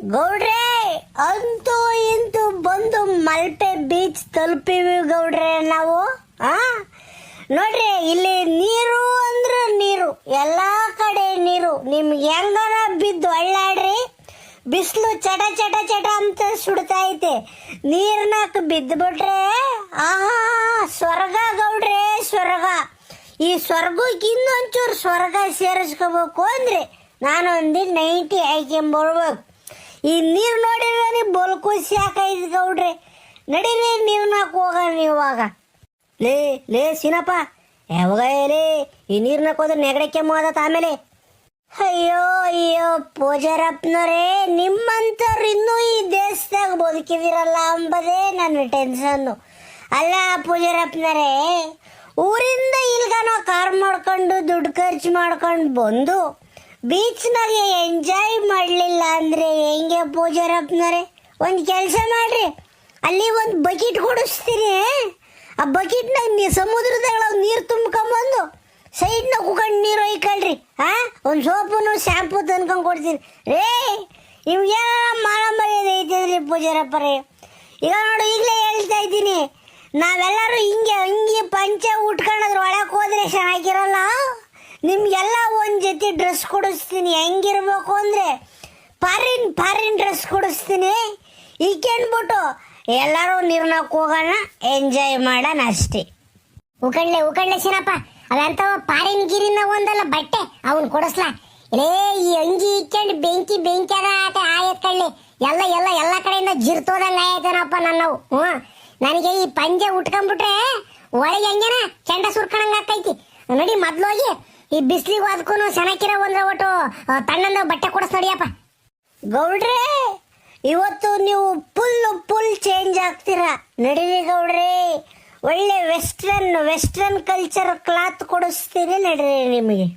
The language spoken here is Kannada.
ಗೌಡ್ರೆ, ಅಂತೂ ಇಂತೂ ಬಂದು ಮಲ್ಪೆ ಬೀಚ್ ತಲುಪಿವಿ ಗೌಡ್ರೆ ನಾವು, ಆ? ನೋಡ್ರಿ, ಇಲ್ಲಿ ನೀರು ಅಂದ್ರೆ ನೀರು, ಎಲ್ಲಾ ಕಡೆ ನೀರು. ನಿಮ್ಗೆ ಹೆಂಗಾರ ಬಿದ್ದು ಒಳ್ಳಾಡ್ರಿ ಬಿಸಿಲು ಚಟ ಚಟ ಚಟ ಅಂತ ಸುಡ್ತಾ ಐತೆ. ನೀರ್ನಾಕ್ ಬಿದ್ದು ಬಿಟ್ರೆ ಆಹಾ ಸ್ವರ್ಗ ಗೌಡ್ರೆ, ಸ್ವರ್ಗ. ಈ ಸ್ವರ್ಗಕ್ಕೆ ಇನ್ನೊಂಚೂರು ಸ್ವರ್ಗ ಸೇರಿಸ್ಕೋಬೇಕು ಅಂದ್ರೆ ನಾನು ಒಂದು ನೈಂಟಿ ಹಾಕ್ಕೊಂಬರ್ಬೇಕು ಈ ನೀರು ನೋಡಿದ್ರೆ ಬಲ್ಕು ಸಾಕೈದು ಗೌಡ್ರೆ. ನಡೀರಿ ನಾಕ್ ಹೋಗೋಣ ಇವಾಗ. ಲೇ ಲೇ ಸಿನಪ್ಪ ಯಾವಾಗ ಲೇ, ಈ ನೀರ್ನಾಗ ಹೋದ್ರೆ ನೆಗಡೆ ಕೆಮ್ಮು ಆದತ್ತ ಆಮೇಲೆ. ಅಯ್ಯೋ ಅಯ್ಯೋ ಪೂಜಾರಪ್ಪನವರೇ ನಿಮ್ಮಂಥವ್ರು ಇನ್ನೂ ಈ ದೇಶದಾಗ ಬದುಕಿದಿರಲ್ಲ ಅಂಬದೇ ನನ್ನ ಟೆನ್ಷನ್ನು. ಅಲ್ಲ ಪೂಜಾರಪ್ಪನರೇ, ಊರಿಂದ ಇಲ್ಗನೋ ಕಾರ್ ಮಾಡ್ಕೊಂಡು, ದುಡ್ಡು ಖರ್ಚು ಮಾಡ್ಕೊಂಡು ಬಂದು ಬೀಚ್ನಾಗೆ ಎಂಜಾಯ್ ಮಾಡಲಿಲ್ಲ ಅಂದರೆ ಹೆಂಗೆ ಪೂಜಾರಪ್ಪನವರೇ ಒಂದು ಕೆಲಸ ಮಾಡ್ರಿ. ಅಲ್ಲಿ ಒಂದು ಬಕೆಟ್ ಕೊಡಿಸ್ತೀರಿ ಆ ಬಕೆಟ್ನಾಗ ನೀ ಸಮುದ್ರದಾಗ ನೀರು ತುಂಬ್ಕೊಂಬಂದು ಸೈಡ್ನಾಗ ಕುಕೊಂಡು ನೀರು ಒಯ್ಕೊಳ್ರಿ. ಹಾಂ ಒಂದು ಸೋಪುನು ಶಾಂಪು ತಂದ್ಕೊಂಡು ಕೊಡ್ತೀನಿ. ರೇ, ನಿಮ್ಗೆ ಮಾನ ಮರ್ಯಾದೆ ಐತಿದ್ರಿ ಪೂಜಾರಪ್ಪರೇ ಈಗ ನೋಡು, ಈಗಲೇ ಹೇಳ್ತಾ ಇದ್ದೀನಿ. ನಾವೆಲ್ಲರೂ ಹಿಂಗೆ ಹಿಂಗೆ ಪಂಚೆ ಉಟ್ಕೊಂಡ್ರೆ ಒಳಗೆ ಹೋದ್ರೆ ಚೆನ್ನಾಗಿರಲ್ಲ? ನಿಮ್ಗೆಲ್ಲ ಒಂದು ಜೊತೆ ಡ್ರೆಸ್ ಕೊಡಿಸ್ತೀನಿ. ಹೆಂಗಿರ್ಬೇಕು ಅಂದರೆ ಫಾರಿನ್ ಫಾರಿನ್ ಡ್ರೆಸ್ ಕೊಡಿಸ್ತೀನಿ. ಈಕೆಂದ್ಬಿಟ್ಟು ಎಲ್ಲರೂ ನೀರ್ನಾಗ ಹೋಗೋಣ, ಎಂಜಾಯ್ ಮಾಡೋಣ ಅಷ್ಟೇ. ಉಕಳ್ಳೆ ಉಕಳ್ಳೆ ಶಿರಪ್ಪ. ಅದಂತವ ಪಾರಿನ ಗಿರಿನ ಒಂದಲ್ಲ ಬಟ್ಟೆ, ಅವನ್ ಕೊಡಿಸ್ಲಾ? ಏ ಈ ಅಂಗಿ ಇಕ್ಕೊಂಡು ಬೆಂಕಿ ಬೆಂಕಿ ಅದ ಆತ ಆಯತ್ ಎಲ್ಲ ಎಲ್ಲ ಎಲ್ಲ ಕಡೆಯಿಂದ ಜಿರ್ತೋದಲ್ಲ ಆಯ್ತೇನಪ್ಪ ನನ್ನವು? ಹ್ಞೂ. ನನಗೆ ಈ ಪಂಜೆ ಉಟ್ಕೊಂಡ್ಬಿಟ್ರೆ ಒಳಗೆ ಹೆಂಗೇನ ಚಂಡ ಸುರ್ಕೊಂಡಂಗೆ ಆಕೈತಿ ನೋಡಿ ಮೊದ್ಲು ಹೋಗಿ ಈ ಬಿಸ್ಲಿಗೆ ಅದಕ್ಕೂ ಚೆನ್ನಾಗಿರೋ ಒಂದ್ರ ಒಟ್ಟು ತಣ್ಣಂದ ಬಟ್ಟೆ ಕೊಡಿಸ್ ನಡಿಯಪ್ಪ. ಗೌಡ್ರೆ, ಇವತ್ತು ನೀವು ಫುಲ್ ಫುಲ್ ಚೇಂಜ್ ಆಗ್ತೀರಾ. ನಡೀರಿ ಗೌಡ್ರಿ, ಒಳ್ಳೆ ವೆಸ್ಟರ್ನ್ ವೆಸ್ಟರ್ನ್ ಕಲ್ಚರ್ ಕ್ಲಾತ್ ಕೊಡಿಸ್ತೀನಿ ನಡೀರಿ ನಿಮಗೆ.